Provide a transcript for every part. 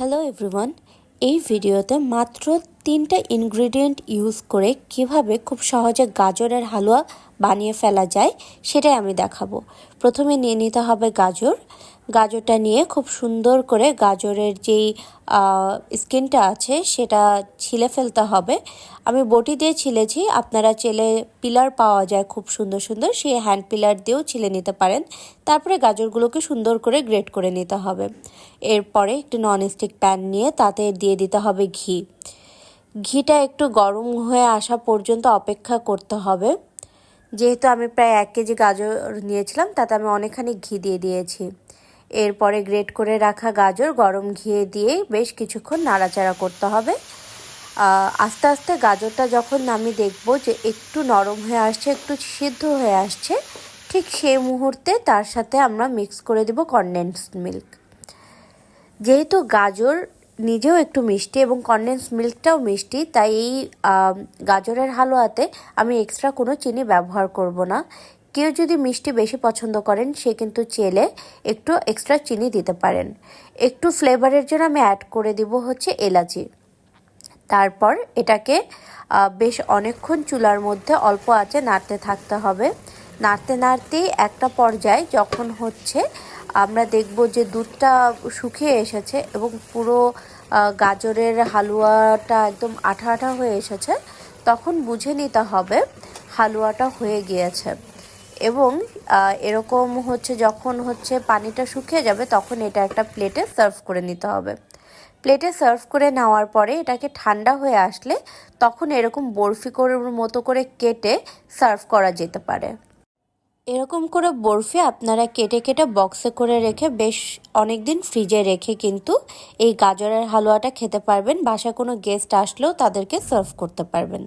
Hello everyone এই ভিডিওতে মাত্র তিনটা ইনগ্রিডিয়েন্ট ইউজ করে কীভাবে খুব সহজে গাজরের হালুয়া বানিয়ে ফেলা যায়, সেটাই আমি দেখাবো। প্রথমে নিয়ে নিতে হবে গাজর। গাজরটা নিয়ে খুব সুন্দর করে গাজরের যেই স্কিনটা আছে সেটা ছিলে ফেলতে হবে। আমি বটি দিয়ে ছিলেছি, আপনারা চেলে পিলার পাওয়া যায় খুব সুন্দর সুন্দর, সেই হ্যান্ড পিলার দিয়েও ছিলে নিতে পারেন। তারপরে গাজরগুলোকে সুন্দর করে গ্রেট করে নিতে হবে। এরপরে একটি ননস্টিক প্যান নিয়ে তাতে দিয়ে দিতে হবে ঘি। ঘিটা একটু গরম হয়ে আসা পর্যন্ত অপেক্ষা করতে হবে। যেহেতু আমি প্রায় এক কেজি গাজর নিয়েছিলাম, তাতে আমি অনেকখানি ঘি দিয়ে দিয়েছি। এরপরে গ্রেট করে রাখা গাজর, গরম ঘিয়ে দিয়ে বেশ কিছুক্ষণ নাড়াচাড়া করতে হবে। আস্তে আস্তে গাজরটা যখন আমি দেখব যে একটু নরম হয়ে আসছে, একটু সিদ্ধ হয়ে আসছে, ঠিক সেই মুহূর্তে তার সাথে আমরা মিক্স করে দেব কনডেন্সড মিল্ক যেহেতু গাজর নিজেও একটু মিষ্টি এবং কনডেন্স মিল্কটাও মিষ্টি, তাই এই গাজরের হালুয়াতে আমি এক্সট্রা কোনো চিনি ব্যবহার করব না। কেউ যদি মিষ্টি বেশি পছন্দ করেন, সে কিন্তু চেলে একটু এক্সট্রা চিনি দিতে পারেন। একটু ফ্লেভারের জন্য আমি অ্যাড করে দিব হচ্ছে এলাচি। তারপর এটাকে বেশ অনেকক্ষণ চুলার মধ্যে অল্প আঁচে নাড়তে থাকতে হবে। নাড়তে নাড়তেই একটা পর্যায়ে যখন হচ্ছে, আমরা দেখব যে দুধটা শুকিয়ে এসেছে এবং পুরো গাজরের হালুয়াটা একদম আঠা আঠা হয়ে এসেছে, তখন বুঝে নিতে হবে হালুয়াটা হয়ে গিয়েছে। এবং এরকম হচ্ছে যখন হচ্ছে পানিটা শুকিয়ে যাবে তখন এটা একটা প্লেটে সার্ভ করে নিতে হবে। প্লেটে সার্ভ করে নেওয়ার পরে এটাকে ঠান্ডা হয়ে আসলে তখন এরকম বরফি করে মতো করে কেটে সার্ভ করা যেতে পারে। এরকম করে বরফি আপনারা কেটে কেটে বক্সে করে রেখে বেশ অনেক দিন ফ্রিজে রেখে কিন্তু এই গাজরের হালুয়াটা খেতে পারবেন। বাসায় কোনো গেস্ট আসলেও তাদেরকে সার্ভ করতে পারবেন।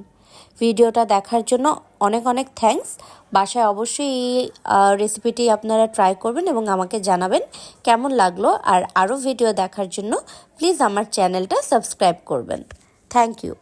ভিডিওটা দেখার জন্য অনেক অনেক থ্যাংকস বাসায় অবশ্যই এই রেসিপিটি আপনারা ট্রাই করবেন এবং আমাকে জানাবেন কেমন লাগল আর আরও ভিডিও দেখার জন্য প্লিজ আমার চ্যানেলটা সাবস্ক্রাইব করবেন। Thank you